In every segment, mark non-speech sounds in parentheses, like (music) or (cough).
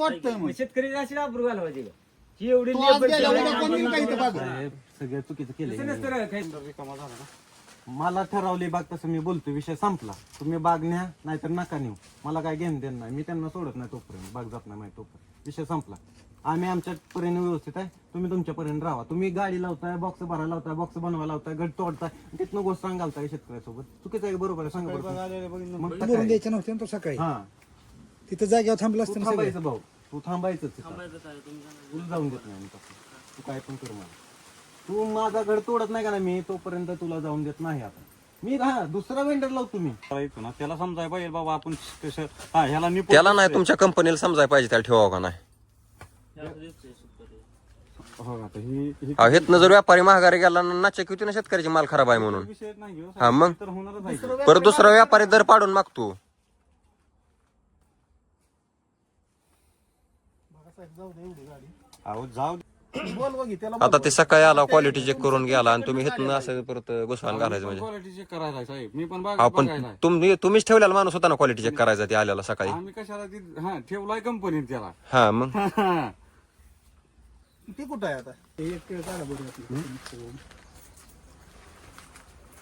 वाटतंय मग. शेतकरी अशी आबरू घालवायची का? ही एवढी तू आज लेबर गेल्या केली, उद्या कोण येईल का इथं आम्हाला- बागेत? साहेब, सगळं चुकीचं तसं केलं नसतं रे, काही- मला ठरवली बाग तसं मी बोलतो विषय संपला. तुम्ही बाग न्या नाहीतर नका नेऊ. मला काय घेणं देणं नाही. मी त्यांना सोडत नाही तोपर्यंत. बाग जात नाही माहिती तोपर्यंत. विषय संपला. आम्ही आमच्या पर्यंत व्यवस्थित आहे. तुम्ही तुमच्या पर्यंत राहा. तुम्ही गाडी लावताय बॉक्स भरायला लावताय बॉक्स बनवायला लावताय गट तोडताय. तिथनं गोष्ट सांगालताय शेतकऱ्यासोबत? चुकीचं आहे बरोबर आहे. सांगा बरं. मग आता बोलून काय? द्यायचं नव्हतं ना तो सकाळी. हा. तिथं जागेवर थांबला तू असतं ना सगळं. थांबायचं भाऊ. तू थांबायचंच तुला जाऊन देत नाही तसं. तू काय पण कर मला. तू माझा गड तोडत नाही का ना मी? तोपर्यंत तुला जाऊन देत नाही आता. मी हा दुसरा वेंडर लावतो मी. करायचो ना त्याला समजायला पाहिजे बाबा आपण कसं हा ह्याला निपुण त्याला नाही तुमच्या कंपनीला समजायला पाहिजे त्याला ठेवावं का नाही? हो आता ही ही अहो, हेतनं जर व्यापारी महागारी गेला ना नाचक होती ना शेतकऱ्याची माल खराब आहे म्हणून. विषय नाही घेऊ हा मग? तर होणारच आहे. परत दुसरा व्यापारी दर पाडून मागतो. अहो जाऊ दे. बोल बघी त्याला आता ते सकाळी आला क्वालिटी चेक करून गेला आणि तुम्ही हेतनं असं परत घुसवायला घालायचं म्हणजे. क्वालिटी चेक करायला साहेब. मी पण हा बाग पण बघायला. तुम्ही तुम्हीच ठेवलेला माणूस होता ना क्वालिटी चेक करायचा ते आलेला सकाळी. आम्ही कशाला ती हा ठेवलाय कंपनीत त्याला. हा मग? ती कुठं आहे आता? हे एक केळ काढा बरं आपलं.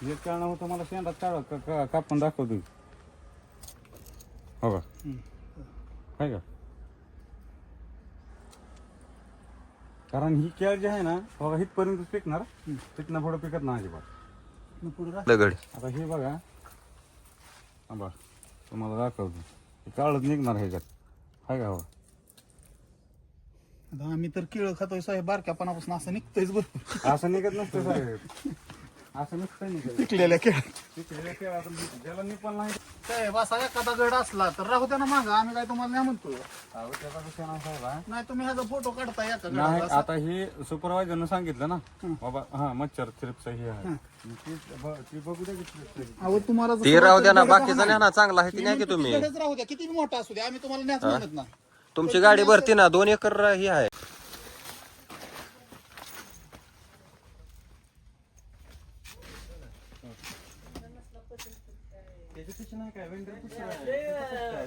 एक कारण होतं मला शेंडात काढ कापून दाखवतो हो का? काय का? कारण ही केळ जी आहे ना बघा हितपर्यंत पिकणार तिथनं पुढं पिकत नाही अजिबात. दगड आता हे बघा बघ तुम्हाला दाखवतो. हे काळच निघणार ह्याच्यात. हाय का हो? आता आम्ही तर केळ खातोय साहेब बारक्यापणापासून असं निघतोयच बरं असं निघत नसतं साहेब. असं नसतं पिकलेल्या पिकलेल्या ज्याला नाही असा एखादा गड असला तर राहू द्या ना मागं आम्ही काय तुम्हाला नाही म्हणतो. अहो, त्याचा विषय नाही साहेब हा. नाही तुम्ही ह्याचा फोटो काढताय एका नाही गडाचा असा. आता हे सुपरवायझरनं सांगितलं ना बाबा हा मच्छर थ्रिप्स हे आहे. ती ब- बघू की. अहो तुम्हाला जसं ते राहू द्या ना वाटतं बाकीचा न्या ना चांगला आहे ती न्या की तुम्ही. गडच राहू द्या किती मोठा असू द्या आम्ही तुम्हाला न्याच म्हणत ना तुमची गाडी भरती ना दोन एकर ही आहे.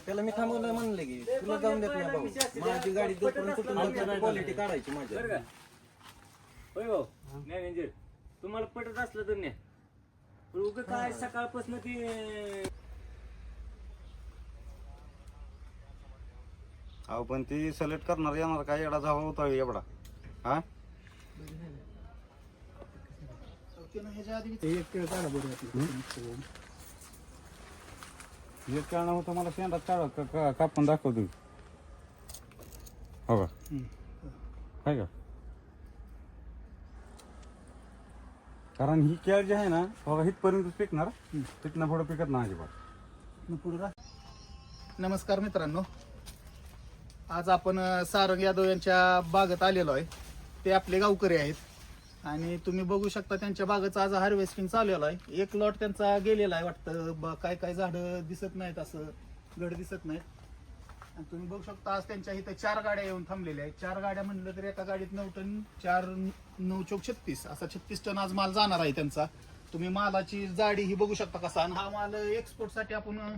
त्याला मी थांबवलं म्हणलं की तुला जाऊन देत नाही भाऊ. माझी गाडी जोपर्यंत क्वालिटी काढायची माझ्या बरं का? होय भाऊ मॅनेजर तुम्हाला पटत असलं तर न्या. पण उगं काय सकाळपासून ती अहो पण ती सिलेक्ट करणार येणार काय? एवढा जावा होता एवढा. हा? एक काढा बरं. एक कारण होतं मला शेंडात काढ का- का- कापून दाखवतो हो का? काय का? कारण ही केळ जी आहे ना बघा हितपर्यंत पिकणार तिथनं पुढं पिकत नाही अजिबात. पुढं राह. नमस्कार मित्रांनो. आज आपण अ, सारंग यादव यांच्या बागेत आलेलो आहे. ते आपले गावकरी आहेत. आणि तुम्ही बघू शकता त्यांच्या बागाचा आज हार्वेस्टिंग चालू आहे. एक लॉट त्यांचा गेलेला आहे वाटतं. ब- काय काय झाडं दिसत नाहीत असं. गड दिसत नाहीत. आणि तुम्ही बघू शकता आज त्यांच्या इथं चार गाड्या येऊन थांबलेल्या आहेत. चार गाड्या म्हणलं तर एका गाडीत नऊ टन चार नऊ चौक छत्तीस. असा छत्तीस टन आज माल जाणार आहे त्यांचा. तुम्ही मालाची जाडी ही बघू शकता कसा. आणि हा माल एक्सपोर्टसाठी आपण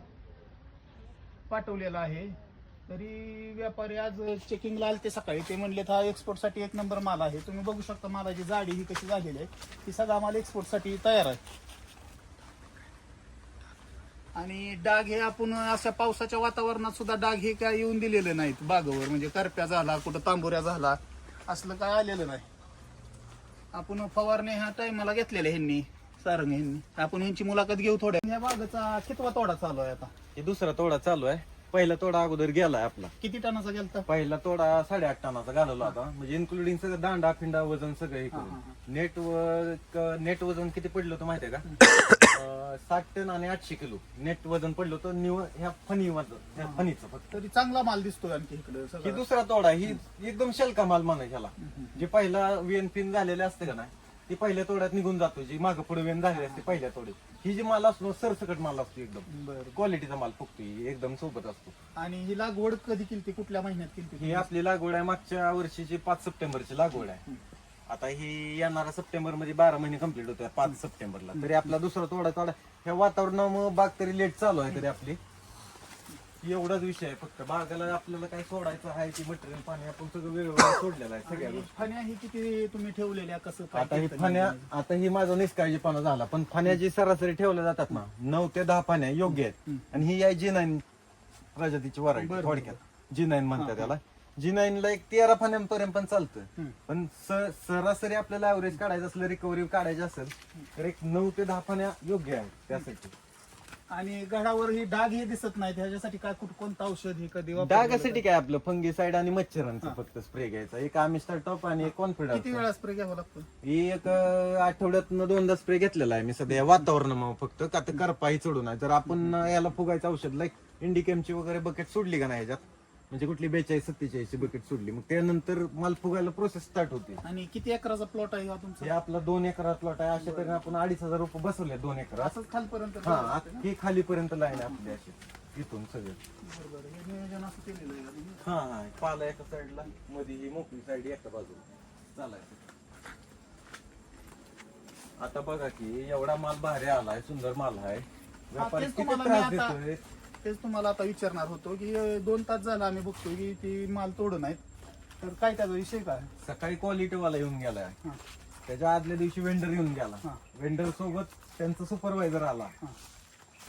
पाठवलेला आहे. तरी व्यापारी आज चेकिंगला आले ते सकाळी. ते म्हणले हा एक्सपोर्टसाठी एक नंबर माल आहे. तुम्ही बघू शकता मालाची जाडी ही कशी झालेली आहे. ही सगळा माल एक्सपोर्टसाठी तयार आहे. आणि डाग हे आपण अशा पावसाच्या वातावरणात सुद्धा डाग हे काय येऊन दिलेले नाहीत. बागावर म्हणजे करप्या झाला कुठं तांबोऱ्या झाला असलं काय आलेलं नाही. आपण फवारणी ह्या टायमाला घेतलेल्या ह्यांनी सारंग ह्यांनी. आपण ह्यांची मुलाखत घेऊ थोड्या. या बागाचा कितवा तोडा चालू आहे आता? हे दुसरा तोडा चालू आहे. पहिला तोडा अगोदर गेलाय आपला. किती टनाचा गेलता? पहिला तोडा साडेआठ टनाचा घालवला होता. म्हणजे इन्क्लुडिंग सगळं दांडा फिंडा वजन सगळं हे करून नेट नेट वजन किती पडलं होतं माहितीये का? (coughs) साठ टन आणि आठशे किलो. नेट वजन पडलं होतं निव ह्या फणी वजन फणीचं फक्त. तरी चांगला माल दिसतोय आणखी इकडे ही दुसरा तोडा ही एकदम शलका माल म्हणाय ह्याला. जे पहिला वेन पिन झालेले असते का नाही ती पहिल्या तोड्यात निघून जातो जी मागं पुढे वेन झालेली असते पहिल्या तोड्यात ही जी माल असतो सरसकट माल असतो एकदम. बरं. क्वालिटीचा माल फुगतो ही, एकदम सोबत असतो. आणि ही लागवड कधी केली कुठल्या महिन्यात केली ही आपली लागवड आहे मागच्या वर्षीची पाच सप्टेंबरची लागवड आहे. आता ही येणारा सप्टेंबरमध्ये बारा महिने कंप्लीट होते पाच सप्टेंबरला. तरी आपला दुसरा तोडा तोडा. ह्या वातावरणामुळे बाग तरी लेट चालू आहे तरी आपली. एवढाच विषय आहे फक्त. बागाला आपल्याला काय सोडायचं आहे की मटेरियल पाणी आपण सगळं वेगवेगळं सोडलेलं आहे सगळ्या गोष्टी. फण्या ही किती तुम्ही ठेवलेल्या कसं काय आता ही फाण्या? आता ही माझा निष्काळजीपणा झाला पण फाण्या जी सरासरी ठेवल्या जातात ना नऊ ते दहा फाण्या योग्य आहेत. आणि ही आहे जी नाईन प्रजातीची व्हरायटी बरं, थोडक्यात. जी नाईन म्हणतात त्याला. जी नाईन ला एक तेरा फाण्यांपर्यंत पण चालतं हम्म. पण स- सरासरी आपल्याला ऍव्हरेज काढायचं असलं रिकव्हरी काढायची असेल तर एक नऊ ते दहा फाण्या योग्य आहेत त्यासाठी. आणि गडावर ही डाग हे दिसत नाही त्याच्यासाठी काय कुठं कोणतं औषध हे कधी वापरलं डागासाठी काय आपलं? फंगीसाईड आणि मच्छरांचं फक्त स्प्रे घ्यायचा. एक आमिस्टर टॉप आणि एक किती कॉन्फिडन्स वेळा स्प्रे घ्यावा लागतो? ही एक अं, आठवड्यातनं दोनदा स्प्रे घेतलेला आहे मी सध्या वातावरणामुळे फक्त. का तर करपाही चढू नाही जर आपण अं, याला फुगायचं औषध लाईक इंडिकेमची वगैरे बकेट सोडली का नाही ह्याच्यात म्हणजे कुठली बेचाळीस सत्तेचाळीस बकेट सोडली. मग त्यानंतर माल फुगायला प्रोसेस स्टार्ट होते. आणि किती एकराचा प्लॉट आहे हा हे तुमचा आपला दोन एकरात प्लॉट आहे. अशा तऱ्हेने आपण अडीच हजार रुपये बसवले दोन एकरात. असंच खालपर्यंत हा अख्खी खालीपर्यंत लाईन आहे आपली अशी. इथून सगळे. हे नियोजन असं केलेलं आहे का तुम्ही? हा हा. पाला एका साईडला मध्ये ही मोकळी साईड एका बाजूला. चालायचं. आता बघा की एवढा माल भारी आलाय सुंदर माल आहे. व्यापारी तेच किती तुम्हाला त्रास आता- देतोय. तेच तुम्हाला आता विचारणार होतो की अं, दोन तास झाला आम्ही बघतोय की ती माल तोडून आहेत. तर काय त्याचा विषय काय? सकाळी क्वालिटी वाला येऊन गेलाय. हा. त्याच्या आदल्या दिवशी वेंडर येऊन हा. गेला वेंडर सोबत त्यांचा सुपरवायझर आला. हा.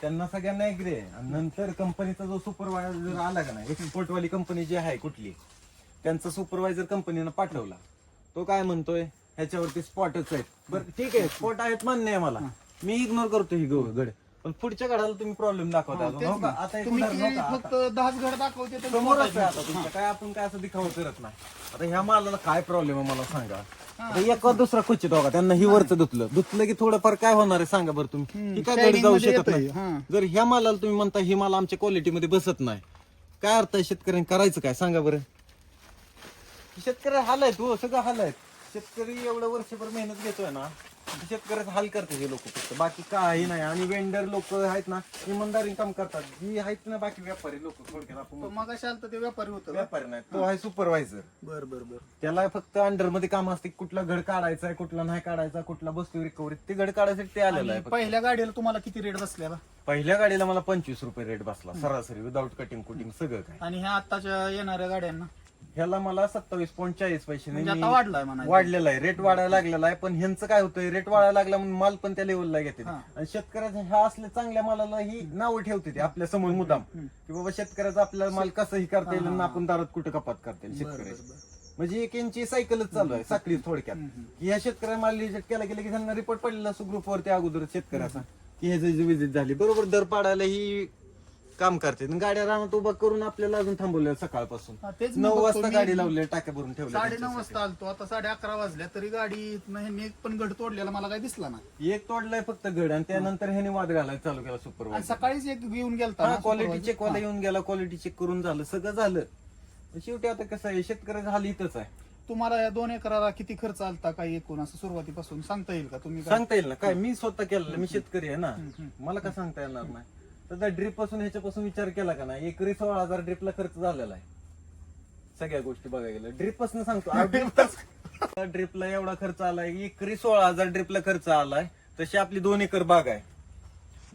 त्यांना सगळ्यांना एग्री आहे. आणि नंतर कंपनीचा जो सुपरवायझर आला का नाही एक्सपोर्ट वाली कंपनी जी आहे कुठली त्यांचा सुपरवायझर कंपनीनं पाठवला. तो काय म्हणतोय? ह्याच्यावरती स्पॉटच आहेत. बरं ठीक आहे. स्पॉट आहेत मान्य आहे मला. मी इग्नोर करतो ही गो- गड. पण पुढच्या गडाला तुम्ही प्रॉब्लेम दाखवता. तेच हो का? ना. आता एक तुम्ही उदाहरण हो की? का? आता- फक्त दहाच घड दाखवते तर समोरच आहे आता तुमच्या काय आपण काय असं दिखावा करत नाही. आता ह्या मालाला काय प्रॉब्लेम आहे मला सांगा. आता एक दुसरा खुचित होगा त्यांना ही वरचं धुतलं. धुतलं की थोडंफार काय होणार आहे सांगा बरं तुम्ही. ही काय घरी shining जाऊ मध्ये शकत येतंय, नाही. हा. जर ह्या मालाला तुम्ही म्हणता ही माल आमच्या क्वालिटीमध्ये बसत नाही. काय अर्थ आहे शेतकऱ्यांनी? करायचं काय? सांगा बरं. शेतकरी हाल आहेत हो सगळं हाल आहेत. शेतकरी एवढं वर्षभर मेहनत घेतोय ना ते शेतकऱ्याचा हाल करते हे लोक फक्त. बाकी काही नाही. आणि वेंडर लोक आहेत ना इमानदारी काम करतात. जी आहेत ना बाकी व्यापारी लोक थोडक्यात आपण म्हणतो. मग अशाल तर ते व्यापारी होतं? व्यापारी नाही तो आहे सुपरवायझर बर बर बर. त्याला फक्त अंडरमध्ये काम असते कुठला घड काढायचा आहे कुठला नाही काढायचा कुठला बसतो रिकव्हरी ते घड काढायसाठी ते आलेलं आहे आणि फक्त. पहिल्या गाडीला तुम्हाला किती रेट बसलेला? पहिल्या गाडीला मला पंचवीस रुपये रेट बसला सरासरी विदाऊट कटिंग कुटिंग सगळं काय आणि ह्या आताच्या येणाऱ्या गाड्यांना? ह्याला मला सत्तावीस पॉईंट चाळीस पैसे म्हणजे आता वाढलाय म्हणा वाढलेला आहे. रेट वाढायला लागलेला आहे पण ह्यांचं काय होतंय? रेट वाढायला लागला म्हणून माल पण त्या लेवलला घेते. आणि शेतकऱ्याच्या ह्या असल्या चांगल्या मालाला ही नावं ठेवते ते आपल्यासमोर मुदाम की बाबा शेतकऱ्याचा आपला माल कसंही करता येईल आणि आपण दारात कुठं कपात करता येईल शेतकऱ्याची. म्हणजे एक यांची सायकलच चालू आहे साखळी थोडक्यात. की ह्या शेतकऱ्या माल रिजेक्ट केला गेला की त्यांना रिपोर्ट पडलेला असतो ग्रुपवरती अगोदर शेतकऱ्याचा. की ह्याची विजिट झाली. बरोबर दर पाडायला ही काम करते. गाड्या रानात उभा करून आपल्याला अजून थांबवल्या सकाळपासून. हा, तेच मी नऊ बघतो वाजता मी. गाडी लावली टाक्या भरून ठेवल्या साडे नऊ वाजता आलतो. आता साडे अकरा वाजल्या तरी गाडी ह्यांनी एक पण गड तोडलेला मला काही दिसला ना एक तोडलाय फक्त घड आणि त्यानंतर ह्याने वाद घालायला चालू केला आणि सुपरवायझर सकाळीच एक घेऊन गेलता ना क्वालिटी supervisor. चेक वाला येऊन गेला क्वालिटी चेक करून झालं सगळं झालं. पण शेवटी आता कसं आहे शेतकऱ्याचं हाल इथंच आहे. तुम्हाला या दोन एकराला किती खर्च आलता काही एकूण असं सुरुवातीपासून? सांगता येईल का तुम्ही काय- सांगता येईल ना. काय मी स्वतः केलेलं मी शेतकरी आहे ना. मला काय सांगता येणार नाही. तर ड्रिपपासून ह्याच्यापासून विचार केला का नाही? एकरी सोळा हजार ड्रिपला खर्च झालेला आहे. सगळ्या गोष्टी बघायला गेलं. ड्रिपपासून सांगतो. (laughs) ड्रिपला एवढा खर्च आलाय. एकरी सोळा हजार ड्रिपला खर्च आलाय. तशी आपली दोन एकर बाग आहे.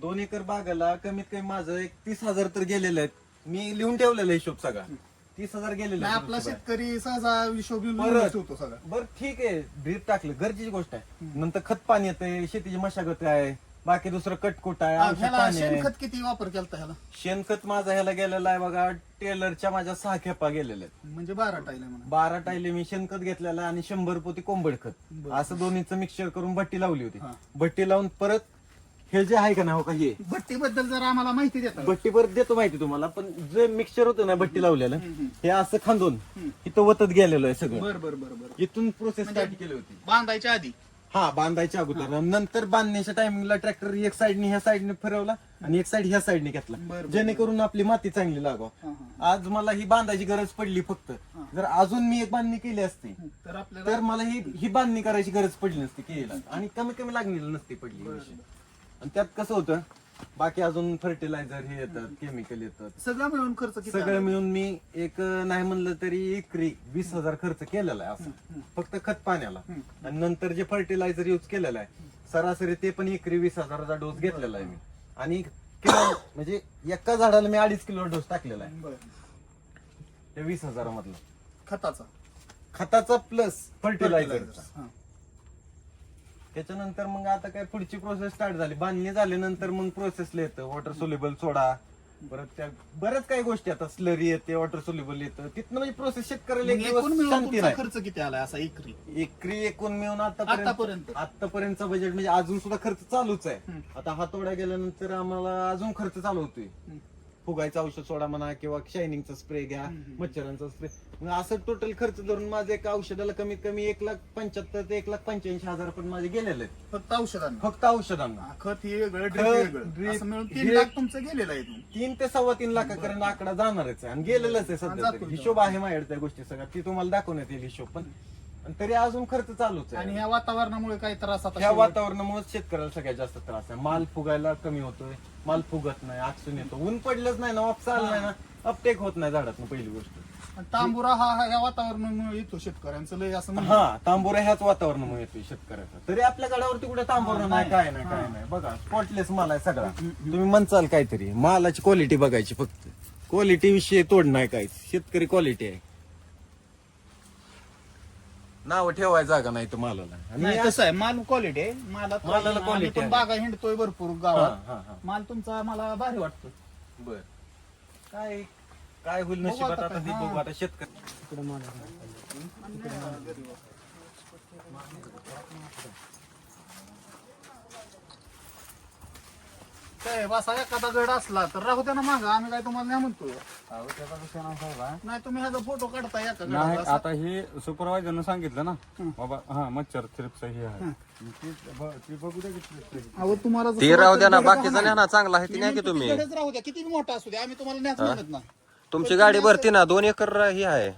दोन एकर बागाला कमीत कमी माझं एक तीस हजार तर गेलेले आहेत. मी लिहून ठेवलेला हिशोब सगळा. तीस हजार गेलेले नाही आपला. शेतकरी सहजा हिशोब परत. ठेवतो सगळा. बर ठीक आहे. ड्रीप टाकलं. गरजेची गोष्ट आहे. नंतर खत पाणी येते शेतीची मशागत आहे. बाकी दुसरं कटकुट आहे? ह्याला शेणखत किती वापर केलता ह्याला? शेणखत माझा ह्याला गेलेला आहे बघा टेलरच्या माझ्या सहा खेपा गेलेल्या आहेत. म्हणजे बारा म्हणा. बारा टायले मी शेणखत घेतलेला आहे आणि शंभर पोती कोंबड खत. असं दोन्हीचं मिक्सर करून भट्टी लावली होती. भट्टी लावून परत हे जे आहे का ना हो का हे? भट्टी बद्दल जर आम्हाला माहिती देता. भट्टी परत देतो माहिती तुम्हाला पण जे मिक्सचर होतं ना भट्टी लावलेलं हे असं खांदून इथं वतत गेलेलं आहे सगळं. बर बर बर बर. इथून प्रोसेस स्टार्ट केली होती. बांधायच्या आधी? हा बांधायच्या अगोदर. नंतर बांधण्याच्या टायमिंगला ट्रॅक्टर एक साईडने ह्या साईडने फिरवला आणि एक साईड ह्या साईडने घेतला. जेणेकरून आपली माती चांगली लागाव. आज मला ही बांधायची गरज पडली फक्त. जर अजून मी एक बांधणी केली असती तर आपल्याला तर मला ही ही बांधणी करायची गरज पडली नसती केलीला. आणि कमी कमी लागलेली नसती पडली. आणि त्यात कसं होतं बाकी अजून फर्टिलायझर हे येतात केमिकल येतात. सगळं मिळून खर्च किती सगळं? मिळून मी एक नाही म्हणलं तरी एकरी वीस हजार खर्च केलेला आहे असं. फक्त खत पाण्याला. आणि नंतर जे फर्टिलायझर युज केलेलं आहे सरासरी ते पण एकरी वीस हजाराचा डोस घेतलेला आहे मी. आणि किलो म्हणजे एका झाडाला मी अडीच किलो डोस टाकलेला आहे. बरं. त्या वीस हजारामधला. खताचा? खताचा प्लस फर्टिलायझरचा हा. त्याच्यानंतर मग आता काय पुढची प्रोसेस स्टार्ट झाली. बांधणी झाल्यानंतर मग प्रोसेसला येतं. Water soluble soda. परत त्या बऱ्याच काही गोष्टी आता स्लरी येते वॉटर सोल्युबल येतं. तिथनं म्हणजे प्रोसेस शेतकऱ्याला एक मग एकूण दिवस मिळून शांती तुमचा नाही खर्च किती आलाय असा एकरी? एकरी एकूण मिळून आतापर्यंत आतापर्यंत. आतापर्यंतचा बजेट म्हणजे अजून सुद्धा खर्च चालूच आहे. हम्म. आता हा तोडा गेल्यानंतर आम्हाला अजून खर्च चालू होतोय. हम्म. फुगायचं औषध सोडा म्हणा किंवा शायनिंगचा स्प्रे घ्या मच्छरांचा स्प्रे मग असं टोटल खर्च धरून माझं एका औषधाला कमीत कमी एक लाख पंच्याहत्तर ते एक लाख पंच्याऐंशी हजार पण माझे गेलेले आहेत. फक्त औषधांना? फक्त औषधांना. खत हे वेगळं ड्रिप खत, वेगळं. drip, असं मिळून तीन. लाख तुमचं गेलेलं आहे इथून. तीन ते सव्वा तीन लाखापर्यंत आकडा जाणारच आहे. आणि गेलेलंच आहे सध्या तरी. हिशोब आहे माझ्याकडे त्या गोष्टी सगळ्या. ती तुम्हाला दाखवण्यात येईल हिशोब पण. आणि तरी अजून खर्च चालूच आणि आहे ह्या वातावरणामुळे काही त्रास आता ह्या शेवट- वातावरणामुळे शेतकऱ्याला सगळ्यात जास्त त्रास आहे. माल फुगायला कमी होतोय. माल फुगत नाही आकसून येतो. ऊन पडलंच नाही ना वापस आलं नाही ना अपटेक होत नाही झाडात पहिली गोष्ट. आणि तांबुरा हा हा ह्या वातावरणामुळे येतो शेतकऱ्यांचं लय असं म्हणणं. हा तांबोरा ह्याच वातावरणामुळे येतोय शेतकऱ्याचा. तरी आपल्या गडावरती कुठे तांबोरा नाही काय नाही. काय नाही. बघा स्पॉटलेस माल आहे सगळा. तुम्ही म्हणचाल काहीतरी. मालाची क्वालिटी बघायची फक्त. क्वालिटी विषयी तोड नाही काहीच. शेतकरी क्वालिटी आहे. नाव ठेवायची जागा नाही तर मालाला नाही कसं आहे माल क्वालिटी आहे. मालात मालाला आम्ही quality पण आहे. बागा हिंडतोय भरपूर गावात. माल तुमचा मला भारी वाटतो बर. काय? काय होईल नशिबात आता ते. बघू आता शेतकरी काय बसा एखादा गड असला तर राहू द्या ना मागं आम्ही काय तुम्हाला नाही म्हणतो. अहो, त्याचा विषय नाही साहेब हा. नाही तुम्ही ह्याचा फोटो काढता एका नाही गडाचा आता हे सुपरवायझरनं सांगितलं ना. बाबा हा मच्छर थ्रिप्स हे आहे ती ब- ती बघू द्या की thrips आहे. अहो तुम्हाला ते राहू द्या ना बाकीचा न्या ना चांगला आहे ते न्या की तुम्ही. गडच राहू द्या किती मोठा असू द्या आम्ही तुम्हाला न्याच म्हणत ना तुमची गाडी भरती ना दोन एकर ही आहे.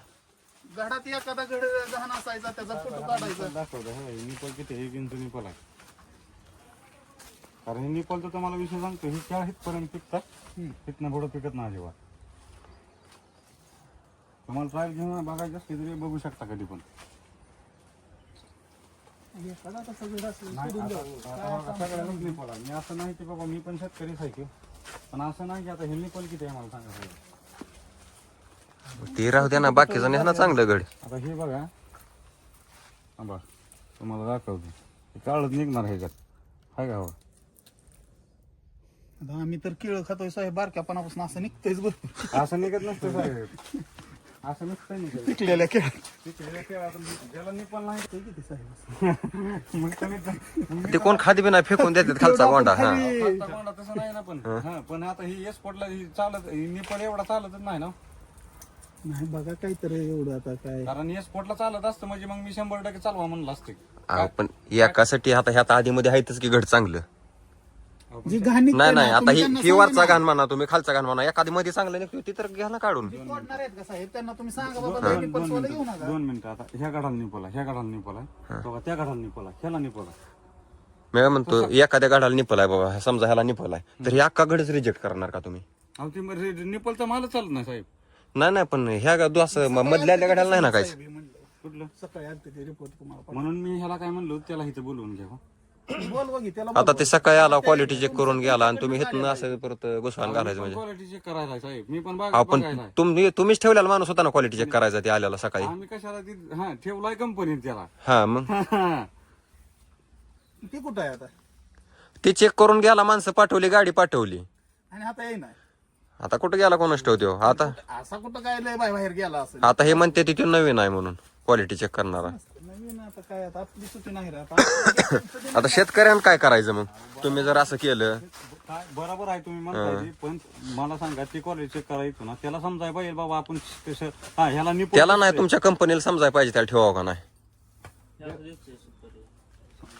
गडात एखादा गड गहन असायचा त्याचा फोटो काढायचा. दाखवतो हे निपल किती हे इंच निपल आहे. कारण हे निपलचं तुम्हाला विषय सांगतो ही चार हितपर्यंत पिकतात. हितनं पुढं पिकत नाही अजिबात. तुम्हाला ट्रायल घेऊन बघायचं असली तरी बघू शकता कधी पण. गड असेल नाही सोडून आता- बघा, मी असं नाही की बाबा मी पण शेतकरीच आहे की. पण असं नाही की आता हे निपल किती आहे मला सांगा साहेब. ते राहू द्या ना बाकीचा ना चांगलं गड. आता हे बघा. हा बघ तुम्हाला दाखवतो. हे काळच निघणार ह्याच्यात. हाय का हो? आता आम्ही तर केळ खातोय साहेब बारक्यापणापासून असं निघतंयच भरपूर असं निघत नसतं साहेब. असं नसतं निघत. पिकलेल्या केळ. पिकलेल्या केळातून ज्याला निपल नाही. ते किती साहेब मग कमीत ते कोण खादी बिना फेकून देतात खालचा गोंडा. हा. कोंडा तसं नाही ना पण. हा. पण आता ही एस स्पॉटला ही चालत ही निपल एवढा चालतच नाही ना. नाही बघा काहीतरी एवढं आता काय. कारण एस स्पॉटला चालत असतं म्हणजे मग मी शंभर टक्के चालवा म्हणलं असते. अहो, पण एकासाठी आता ह्यात आधी मध्ये आहेतच की गड चांगलं. जी घाण निघते नाही ना, नाही आता तुम्ही ही त्यांना ही सांगा वरचा ना. घाण म्हणा तुम्ही खालचा घाण म्हणा. एखादी मध्ये चांगलं निघतो ती तर घ्या ना काढून. ती तोडणार आहेत का साहेब? त्यांना तुम्ही सांगा दोन बाबा दोन- दोन दोन पैसे घेऊ मिनिटं नका. दोन मिनिटं आता. ह्या गाडाला निपला ह्या गाडाला निपला. त्या गाडाला निपला ह्याला निपला. मी काय म्हणतो एखाद्या गाडाला निपल आहे बाबा समजा ह्याला निपल आहे तर हे अख्खा गडच रिजेक्ट करणार का तुम्ही? अहो ती मग रे- निपलचा मालच चालत नाही साहेब. नाही नाही पण ह्या गा- असं म- मधल्या गाड्याला नाही ना काहीच? हे म्हणलं. कुठलं? सकाळी आलते ते रिपोर्ट तुम्हाला म्हणून मी ह्याला काय म्हणलो त्याला इथं बोलवून घ्या हो. आता ते सकाळी आला क्वालिटी चेक करून गेला आणि तुम्ही हिथनं असं परत घुसवान घालायचं म्हणजे. क्वालिटी चेक करायला साहेब. मी पण बघ- आपण बघायला आहे. तुम्ही तुम्हीच ठेवलेला माणूस होता ना क्वालिटी चेक करायचा ते आलेला सकाळी? आम्ही कशाला ती हा ठेवलाय कंपनीत त्याला. हा मग? ते कुठं आहे आता? ते चेक करून गेला माणसं पाठवली गाडी पाठवली. आणि आता येईना. आता कुठं गेला कोणाच ठेवतो आता असा कुठं काय लय बाहेर गेला असेल? आता हे म्हणते तिथे नवीन आहे म्हणून क्वालिटी चेक करणारा. नवीन आता काय आता? आपली सुट्टी नाही राहत (coughs) आता. शेतकऱ्यांना काय करायचं मग? तुम्ही जर असं केलं. काय बरोबर आहे तुम्ही म्हणताय ते, पण मला सांगा ती क्वालिटी चेक करायचो ना त्याला समजाय पाहिजे बाबा आपण कसं हा ह्याला त्याला नाही तुमच्या कंपनीला समजायला पाहिजे त्याला ठेवावं का नाही?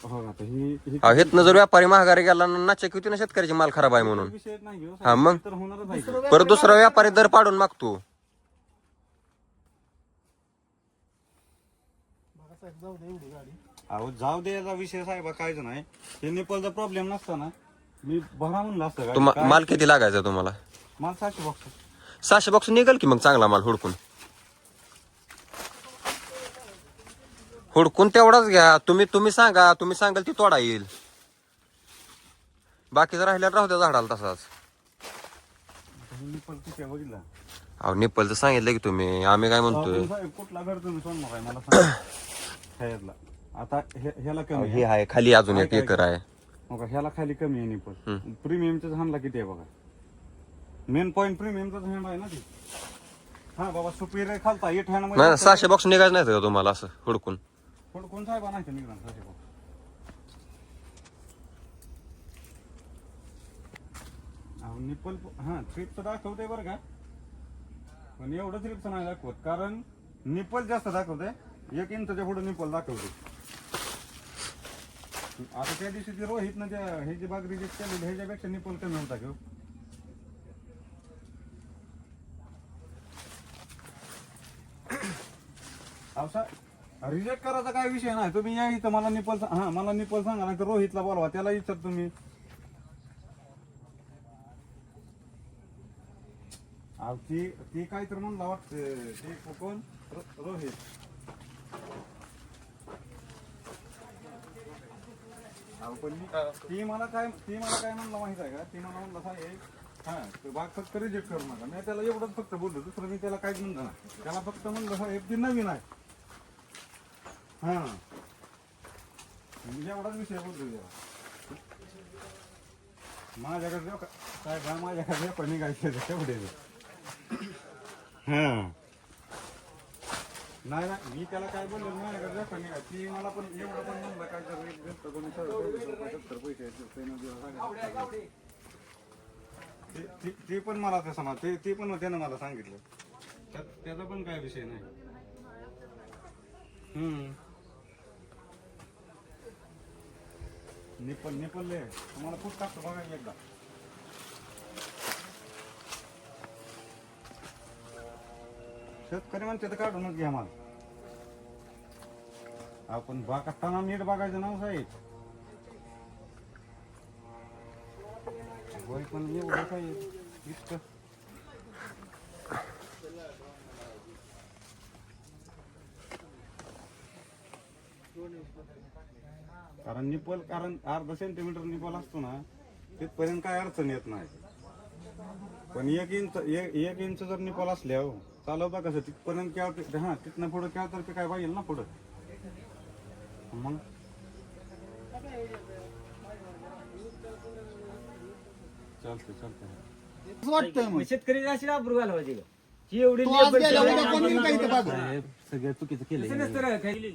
हो आता ही ही अहो, हेतनं जर व्यापारी महागारी गेला ना नाचक होती ना शेतकऱ्याची माल खराब आहे म्हणून. विषय नाही घेऊ हा मग? तर होणारच आहे. की. परत दुसरा व्यापारी दर पाडून मागतो. जाऊ दे एवढी गाडी. अहो जाऊ द्यायचा विषय साहेब काहीच नाही. हे निपलचा प्रॉब्लेम नसता ना. मी भरा म्हणलं असतं गाडी. तुम्हा काय? माल किती लागायचा तुम्हाला? माल सातशे बॉक्स सहाशे बॉक्स निघेल की मग चांगला माल हुडकून? हुडकून तेवढाच घ्या. तुम्ही तुम्ही सांगा. तुम्ही सांगाल ती तोडा येईल. बाकीचं राहिल्यावर राहू द्या झाडाला तसाच. निपल किती आहे बघितला? अहो निप्पलचं सांगितलं की तुम्ही. आम्ही काय म्हणतोय? साहेब कुठला घर तुम्ही मला सांगा. आता हे- ह्याला कमी हे आहे. आहे खाली अजून एक एकर आहे. हो का? ह्याला खाली कमी आहे निपल हम्म. प्रीमियमचा हाणला किती आहे बघा? मेन पॉईंट प्रीमियमचाच हँड आहे ना ते. हा बाबा सुपीरियर खालता एट हँड नाही ना, सहाशे बॉक्स निघायचं नाही का तुम्हाला असं हुडकून? कोण कोण साहेब आणायचं निघणार सहाशे बॉक्स अहो, निप्पल हा ट्रिपचं दाखवतंय बरं का. पण एवढं ट्रिपचं नाही दाखवत कारण निप्पल जास्त दाखवतंय. एक इंचच्या पुढे निप्पल दाखवते. आता त्या दिवशी ती रोहित ना त्या हे जी बाग रिजेक्ट केलेली ह्याच्यापेक्षा निप्पल कमी होता घेऊ रिजेक्ट हो. करायचा काय विषय नाही. तुम्ही या इथं मला निपल हा मला निपल सांगा नाही तर रोहितला बोलवा त्याला विचार तुम्ही. अहो, ती ती काय तर म्हणला वाटतं ते कोण? रो- रोहित. अहो, पण मी- ती मला काय ती मला काय म्हणलं माहीत आहे का? ती मला म्हणलं साहेब हा ते बाग फक्त रिजेक्ट करू नका. मी त्याला एवढंच फक्त बोललो दुसरं मी त्याला काहीच म्हणलं नाही. त्याला फक्त म्हणलं साहेब ती नवीन आहे. हा. म्हणजे एवढाच विषय बोलतो तेव्हा माझ्याकडे काय काय माझ्याकडे जेव्हा निघायचे तेवढे हा. नाही नाही मी त्याला काय बोललो माझ्याकडे जेव्हा निघायची ती मला पण एवढं पण म्हणलं काय व्यक्त कोणी चौतीस रुपये, सत्तर पैसे. ते- ते- ते पण मला तसं ना ते ते पण त्यानं मला सांगितलं. त्यात- त्याचा पण काय विषय नाही. हम्म. निपल निपलले तुम्हाला खूप टाकतो बघा की एकदा शेतकरी म्हणते तर काढूनच घ्या मला. आपण बाग असताना नीट बघायचं नाव साहेब. वय पण एवढं साहेब इतकं. कारण निपल कारण अर्धा सेंटीमीटर निपल असतो ना तिथपर्यंत काय अडचण येत नाही. पण एक इंच एक एक इंच जर निपल असल्या हो चालवता कसं तिथपर्यंत केव्हा हा तिथनं पुढं केव्हा तर काय पाहिजे ना पुढं? मग? चालतंय चालतंय. असं वाटतंय मग. शेतकरी अशी ही एवढी तू आज लेबर गेल्या ठेवून उद्या कोण येईल का इथं बागेत? साहेब सगळं चुकीचं केलं असं नसतं रे, काही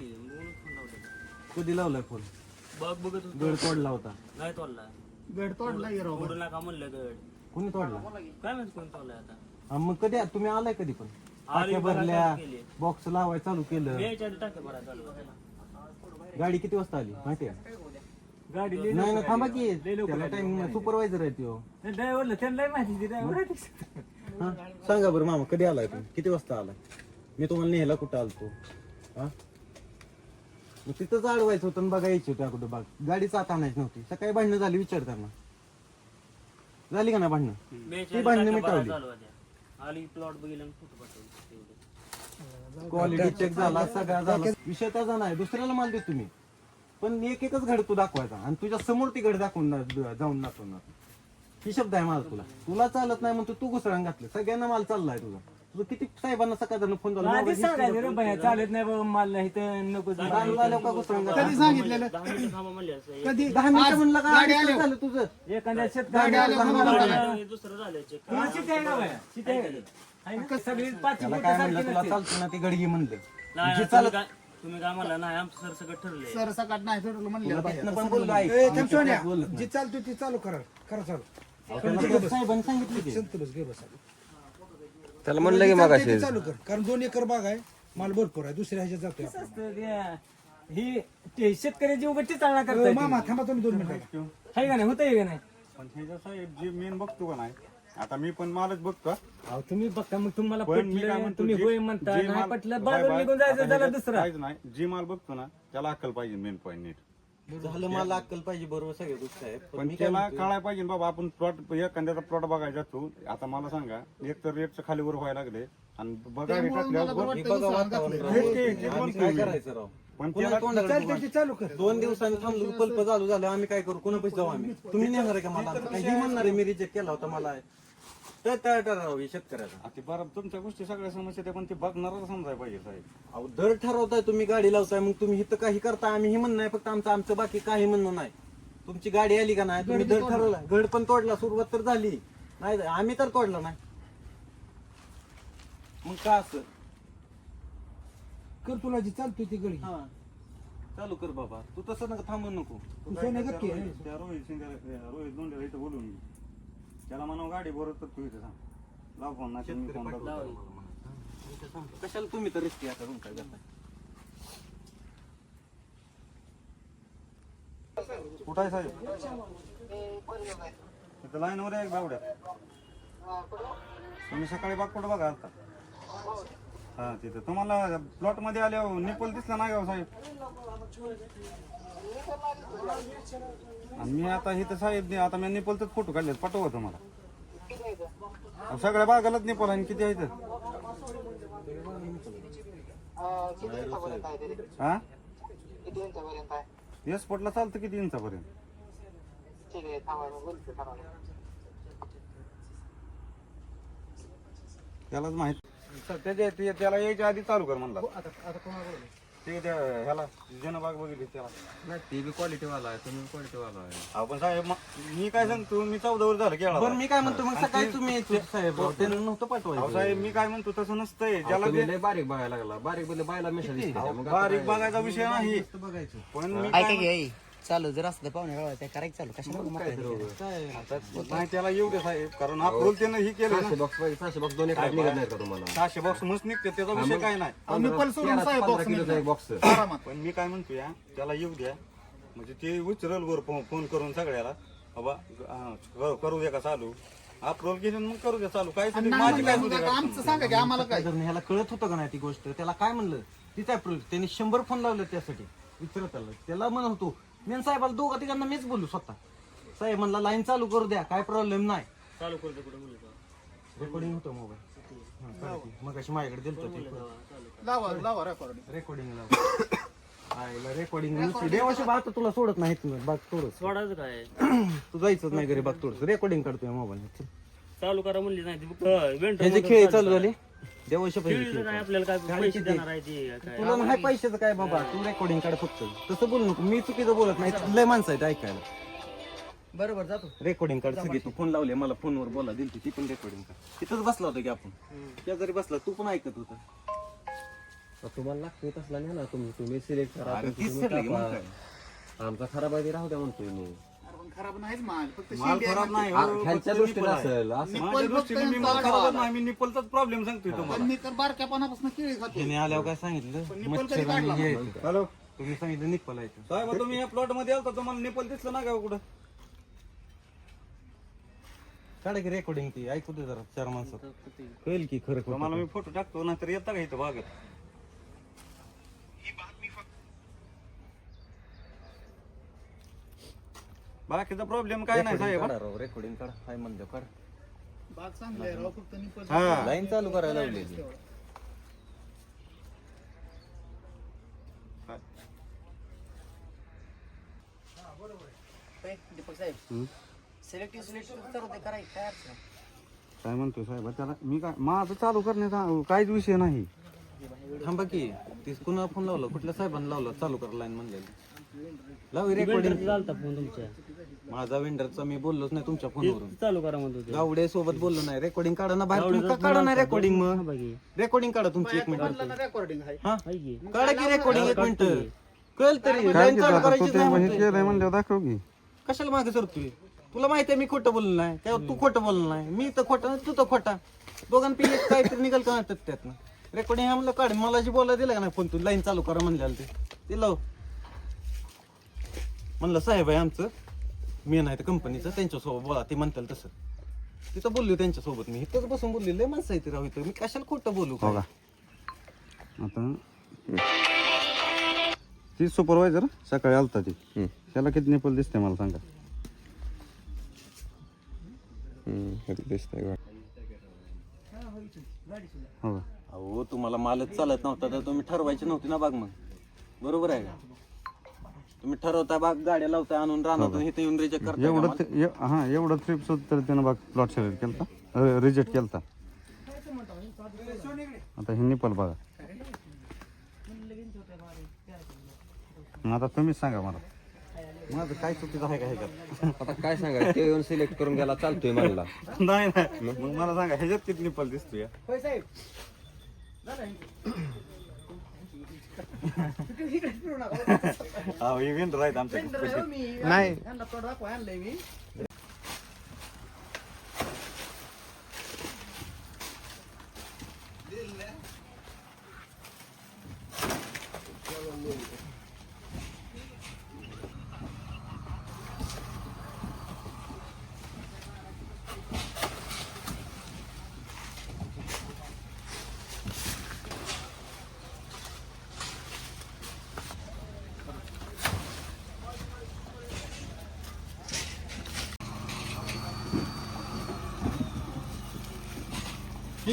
कधी लावलाय फोन? बघ बघत होतो. गड तोडला होता. नाही तोडला. गड तोडला गेलो तोडू नका म्हणलं गड? कोणी तोडला? काय कोण तोडलाय आता? हा, मग कधी तुम्ही आलाय कधी पण? आली टाक्या भरल्या. बॉक्स लावाय चालू केलं. आधी चालू. गाडी किती वाजता आली माहितीये? गाडी लई नाही ना लवकर थांबा. की. लई लवकर त्याला. टाइम सुपरवायझर आहे त्यो. ते ड्रायव्हरला त्यांना लई माहिती ती ड्रायव्हर आहे ती. हा? सांगा बरं मामा कधी आलाय तुम्ही? किती वाजता आलाय? मी तुम्हाला नेहला कुठं आलतो? हा? मग तिथंच अडवायचं होतं आणि बघायचं होतं अगोदर बाग. गाडीच आता आणायची नव्हती. सकाळी भांडणं झाली विचार त्यांना झाली का ना भांडणं? ती भांडणं मिटवली. आली प्लॉट बघितला आणि फोटो पाठवले तेवढे. क्वालिटी चेक झाला सगळा झाला. विषय त्याचा नाही दुसऱ्याला माल देत तुम्ही पण एक एकच घड तू दाखवायचा आणि तुझ्या समोर ती घड दाखवून ना- जाऊन दाखवणार. ही शब्द आहे माझा तुला. तुला चालत नाही म्हणतो तू घुसळण घातलं. सगळ्यांना माल चाललाय तुझा. तुझं किती साहेबांना सकाळ फोन झाला? आधी मोबाईल सांगायचं रे बाया चालत नाही बाबा मला इथं नको कधी? सांगितलेलं? कधी? दहा मिनिटं म्हणलं का? गाडी आल्यावर. झालं तुझं. एखाद्या गाडी शेतकरी आहे का आहे का? आहे ना? सगळी पाचशे त्याला बोटं काय सारखी म्हणलं? तुला नसतील. चालतं ना ती गडगी म्हणलं. जी चालत काय तुम्ही काय म्हणला नाही आमचं सर सगळं ठरलंय. सर सकाळ नाही ठरवलं म्हणलं. तुला बाहेर. तिथनं पण बोललो ऐक ए, आम्ही थांब सोन्या. तिथनं बोलत जी. चालतो ती चालू करा करा चालू. त्याला साहेबांनी सांगितलं की. संत बस घे बस. त्याला म्हणलं की जी चालते ती चालू कर. कारण दोन एकर बाग आहे माल भरपूर आहे दुसऱ्या ह्याच्यात जातोय आपण. असतं ते- ही ते शेतकऱ्याची उगची चालना अ, करताय मामा थांबा तुम्ही दोन मिनिटं. आहे का नाही? होतंय का नाही? पण हे जसं आहे, जे मेन बघतो का नाही आता मी पण मालच बघतो. अहो तुम्ही बघता मग तुम्हाला पण मी काय पटलं म्हणतो तुम्ही जे- होय म्हणता जे नाही माल- पटलं बाय. निघून जायचं आता त्याला ह्याच्यात दुसरा. काहीच नाही. जे माल बघतो ना त्याला अक्कल पाहिजे मेन पॉईंट नीट. झालं मला अक्कल पाहिजे बरोबर सगळ्या गोष्टी आहेत. पण पण मी काय त्याला म्हणतोय, कळायला पाहिजे ना बाबा आपण प्लॉट एखाद्याचा प्लॉट बघायला जातो आता मला सांगा एक तर रेटचं खाली वर व्हायला लागले. आणि त्यामुळं मला मी बघा दुसरं वातावरण. घातलंय. राव. हेच ते- तेच आम्ही म्हणतोय काय मी. करायचं राव? पण कोणाला तोंडाला? ती चालू कर. दोन दिवसांनी थांबलो पल्प चालू झालं आम्ही काय करू? कोणा पैसे जाऊ आम्ही? तुम्ही नेणार आहे का मला? काही म्हणणार आहे मी रिजेक्ट केला होता मला तर हे शेतकऱ्याचा. आता ते बरं तुमच्या गोष्टी सगळ्या समस्या त्या पण ते बघणारा समजायला पाहिजे साहेब. अहो दर ठरवताय तुम्ही गाडी लावताय मग तुम्ही इथं काही करता आम्ही हे म्हणणं नाही फक्त आमचं आमचं बाकी काही म्हणणं नाही. तुमची गाडी आली का नाही? तुम्ही दर ठरवला घड पण तोडला सुरुवात तर झाली. नाही आम्ही तर तोडला नाही. मग का असं? कर तुला जी चालतोय ती गळी हा. चालू कर बाबा. तू तसं नका थांबू नको. तू. त्या रोहित सिंग रोहित दोंडेला इथं बोलून. त्याला म्हणावं गाडी बरोबर तर तू इथं सांग लाव फोन नाही तर मी फोन लावतो. कशाला तुम्ही तर रिस्की आता तुम काय करताय कुठं आहे साहेब? तिथं लाईनवर आहे एक बावड्या तुम्ही सकाळी बाग कुठं बघा आता. हा तिथं. तुम्हाला प्लॉटमध्ये आल्यावर निपल दिसला नाही का हो साहेब? आणि मी आता इथं साहेब नाही, आता मी निपलच फोटो काढले पाठवा तुम्हाला? अहो, सगळ्या बागालाच निपल आहे आणि किती आहे? हा? एस स्पॉटला चालतं किती इंचापर्यंत? त्यालाच माहीत. त्याच्या ते- त्याला यायच्या आधी चालू कर म्हणला. ते त्या ह्याला जनबाग बघितली त्याला. नाही ते बी क्वालिटी वाला आहे तुम्ही क्वालिटी वाला आहे. आपण साहेब म- मी काय सांगतो मी चौदा वर झालं केळा बरं मी काय म्हणतो मग सकाळी तुम्ही यायचं साहेब. त्यांना नव्हतं अहो पाठवायचं साहेब मी काय म्हणतो तसं नसतंय. ज्याला तुम्ही बे- लय बारीक बघायला लागला. बारीक बोलले बायला मेशा दिसते अहो, मग बारीक बघायचा विषय नाही. बघायचं. पण मी ऐका काय की आई चालू जर असतं पाहुणे गावात ते करायचं चालू. कशाला मग मोकळं नाही त्याला येऊ दे साहेब कारण अप्रूव्हल त्यानं ही केलं सहाशे बॉक्स पाहिजे सहाशे बॉक्स दोन एक निघत नाही का तुम्हाला? सहाशे बॉक्स मस्त निघते त्याचा विषय काय नाही. निपल सोडून साहेब पंधरा box किलोचा एक बॉक्स आरामात. पण मी काय म्हणतो या त्याला येऊ द्या. म्हणजे ते उचरल वर फो- फोन करून सगळ्याला. बाबा हा, कर- करू द्या का चालू? केली आणि मग करू द्या चालू. काय आणि नाही. माझी काय आमचं सांगा की आम्हाला काय? जर ह्याला कळत होतं का नाही ती गोष्ट? त्याला काय म्हणलं? तिचा अप्रूव्ह त्यांनी शंभर फोन लावले त्यासाठी. विचारत आलं. त्याला म्हणत होतो मी साहेबाला दोघा तिघांना मीच बोलू स्वतः. साहेब म्हणला लाईन चालू करू द्या काय प्रॉब्लेम नाही. चालू करतो कुठे रेकॉर्डिंग होतं मोबाईल मग अशी माझ्याकडे दिलतो लावा लावा रेकॉर्डिंग रेकॉर्डिंग आईला रेकॉर्डिंग देवाशी बाग तुला सोडत नाही तुम्ही बाग तोडच सोडायचं काय? (clears throat) तू जायचंच नाही घरी बाग तोडच रेकॉर्डिंग काढतोय मोबाईल चालू करा म्हणली नाही ती. फक्त वेंटर ह्याचे खेळ चालू झाले? देवाशी नाही आपल्याला काय पैसे देणार आहे ती? काय तुला नाही पैशाचं काय बाबा तू रेकॉर्डिंग काढ फक्त. तसं बोलू नको. मी चुकीचं बोलत नाही लय माणसं आहेत ऐकायला. बरोबर जातो. रेकॉर्डिंग काढ सगळी. तू फोन लावले मला फोनवर बोला दिली ती पण रेकॉर्डिंग काढ. तिथंच बसला होता की आपण. त्या जरी बसला तू पण ऐकत होता. तुम्हाला लागतोय तसला नाही ना तुम्ही तुम्ही सिलेक्ट करा अरे तुमची तीच तुम्ही ठरली की मग टाका. काय. आमचा खराब आहे ते राहू द्या म्हणतोय मी. खराब नाहीच माल फक्त माल शेंडी आहे खराब म्हणते. नाही हो, ह्यांच्या फक्त दृष्टीने आहे. असेल असं. निप्पल माझ्या फक्त दृष्टीने मी माल खराबच. नाही प्रॉब्लेम सांगतोय तुम्हाला. मी तर बारक्यापणापासून केळी खातो. त्याने आल्यावर काय सांगितलं? निप्पल कधी मच्छर आणि काढला? हे येतं. हॅलो? तुम्ही सांगितलं निप्पल आहे. साहेब तुम्ही या प्लॉटमध्ये आलता तुम्हाला निपल दिसलं ना का कुठं? काढा की रेकॉर्डिंग ती ऐकू दे जरा चार माणसं. कळेल की खरं खोटं तुम्हाला मी फोटो टाकतो नाहीतर येता का इथं बागत बाकीचा प्रॉब्लेम काय नाही साहेब? रेकॉर्डिंग काढा. काय म्हणतो काढ. बाग चांगली आहे राव फक्त हा. लाईन चालू करायला लावलेली होय, दीपक साहेब सिलेक्टिव्ह सिलेक्टिव्ह तर ते करायचं काय अडचण? नाही. काय म्हणतो साहेब त्याला मी काय माझं चालू करण्याचा काहीच विषय नाही. थांबा की ती कुणाला फोन लावला? कुठल्या साहेबांना लावला? चालू करा लाईन म्हणलेली. लाव रेकॉर्डिंग चालता फोन तुमच्या. माझा वेंडरचा मी बोललोच नाही तुमच्या फोनवरून. चालू करा म्हणतो गावडे सोबत बोललो नाही. रेकॉर्डिंग काढा ना बाहेर. तुम्ही का काढा ना रेकॉर्डिंग मग? बाकी रेकॉर्डिंग काढा तुमची एक मिनिट रेकॉर्डिंग आहे. हा? आहे की. काढा की रेकॉर्डिंग एक मिनिट कळ तरी. लाईन चालू करायचीच नाही म्हणतोय. केलंय म्हणल्यावर दाखव की. कशाला मागे सरतोय? तुला माहिती आहे मी खोटं बोललो नाही. तेव्हा तू खोटं बोललो नाही. मी तर खोटं तू तर खोटा. दोघांपैकी एक काहीतरी निघाल का? नाही त्यातनं. रेकॉर्डिंग हा म्हणलं काढ. मला जी बोलायला दिलं का नाही फोन तू? लाईन चालू करा म्हणलेलं ते. ते लाव. म्हणलं साहेब आहे आमचं मी नाही तर कंपनीचं त्यांच्यासोबत बोला. ते म्हणतात तसं. तिथं बोललो त्यांच्यासोबत मी. इथंच बसून बोललेलं लय माणसं आहे ते राव इथं. मी कशाला खोटं बोलू काय? आता ती सुपरवायझर सकाळी आलता ती. त्याला किती निपल दिसते मला सांगा. दिसतंय हो का? अहो तुम्हाला मालच चालत नव्हता तर तुम्ही ठरवायची नव्हती ना बाग मग. बरोबर आहे का? तुम्ही ठरवता बाग गाड्या लावता आणून राहणार इथे येऊन रिजेक्ट करता एवढं ते- ए- हा एवढं ट्रिप्स तर त्यानं बाग प्लॉट सिलेक्ट केला रिजेक्ट केलता. आता हे निपल बघा. आता तुम्हीच सांगा मला. माझं काय चुकीचं आहे का ह्याच्यात? आता काय सांगा ते येऊन सिलेक्ट करून गेला चालतोय म्हणला. नाही नाही. मग? मला सांगा ह्याच्यात किती निपल दिसतोय? होय साहेब. हा इव्हेंट राहत आमच्या नाही.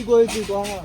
过一次关了。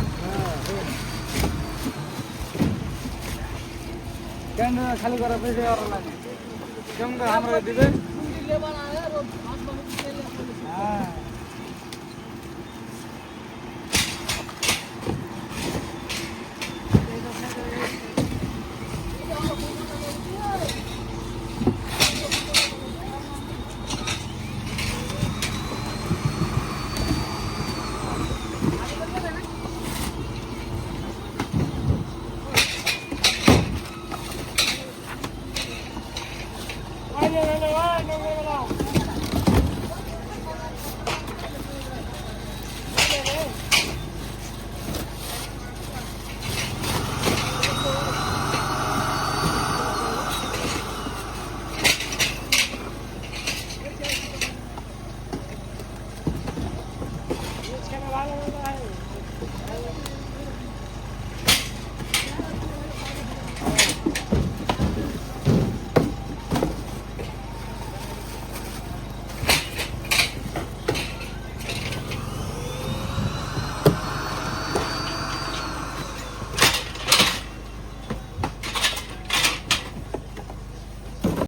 খালি করা কেমন আমরা দিবে?